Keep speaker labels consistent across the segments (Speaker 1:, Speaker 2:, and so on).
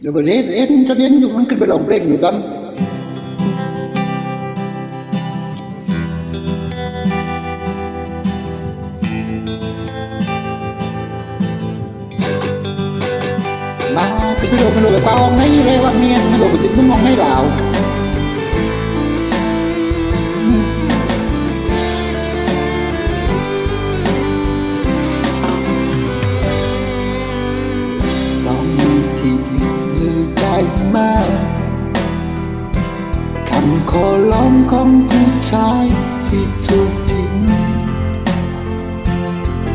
Speaker 1: เดี๋ยวก็เรียนเรียนจะเรียนอยู่มันขึ้นไปลองเพลงอยู่กันมาไปดูไปดูไปกองไหนเลยว่าเนี่ยมาดูไปถึงมึงมองให้เหล่า ของผู้ชายที่ถูกทิ้ง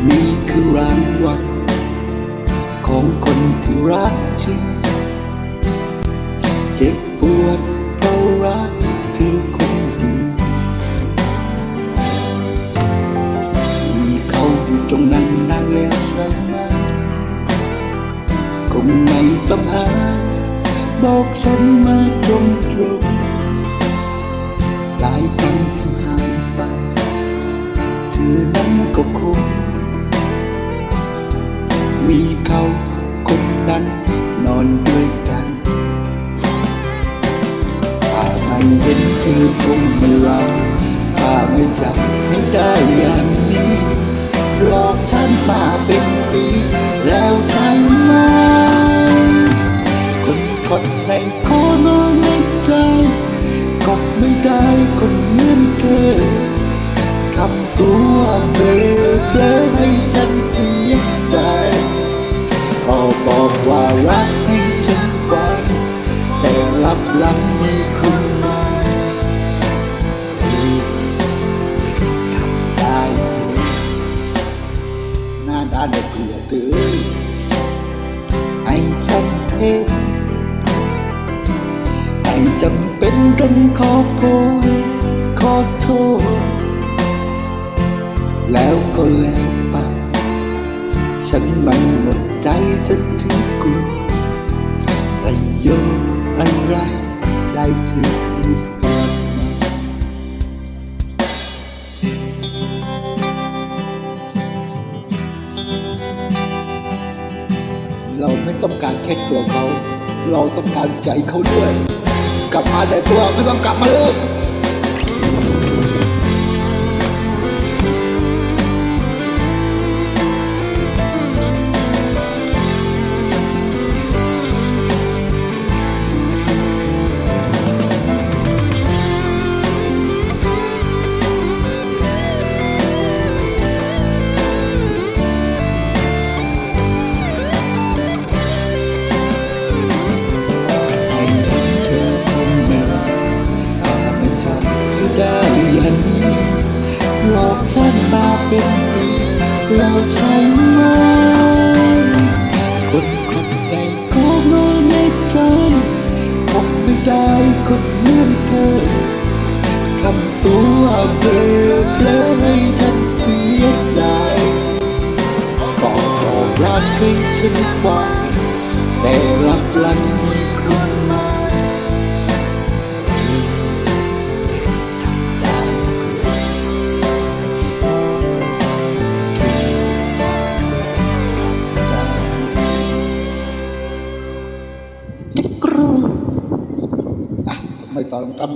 Speaker 1: นี่คือรางวัลของคนที่รักจริงเจ็บปวดเพราะรักคือคนดีมีเขาอยู่ตรงนั้นนานแล้วใช่ไหมคงไม่ต้องหาบอกฉันมาตรงตรง อนด้วยกันถ้าไม่เห็นคือคงไม่เราถ้าไม่จำให้ได้อย่างนี้หลอกฉันมาเป็นปีแล้วใช่ไหมคนคนในขอนอน กเกลือตือให้ฉันเองให้จำเป็นต้องขอโทษขอโทษ ต้องการแค่ตัวเขา เราต้องการใจเขาด้วย กลับมาแต่ตัวไม่ต้องกลับมาเลย ฉันมาเป็นปีแล้วใช่ไหมคนคนใดก็ไม่ในใจคงไม่ได้คนเหมือนเธอทำตัวเบลอเบลอให้ฉันเสียใจก็บอกรักให้ฉันฟังแต่รับหลังมี ได้กรูอะไม่ต้องทำ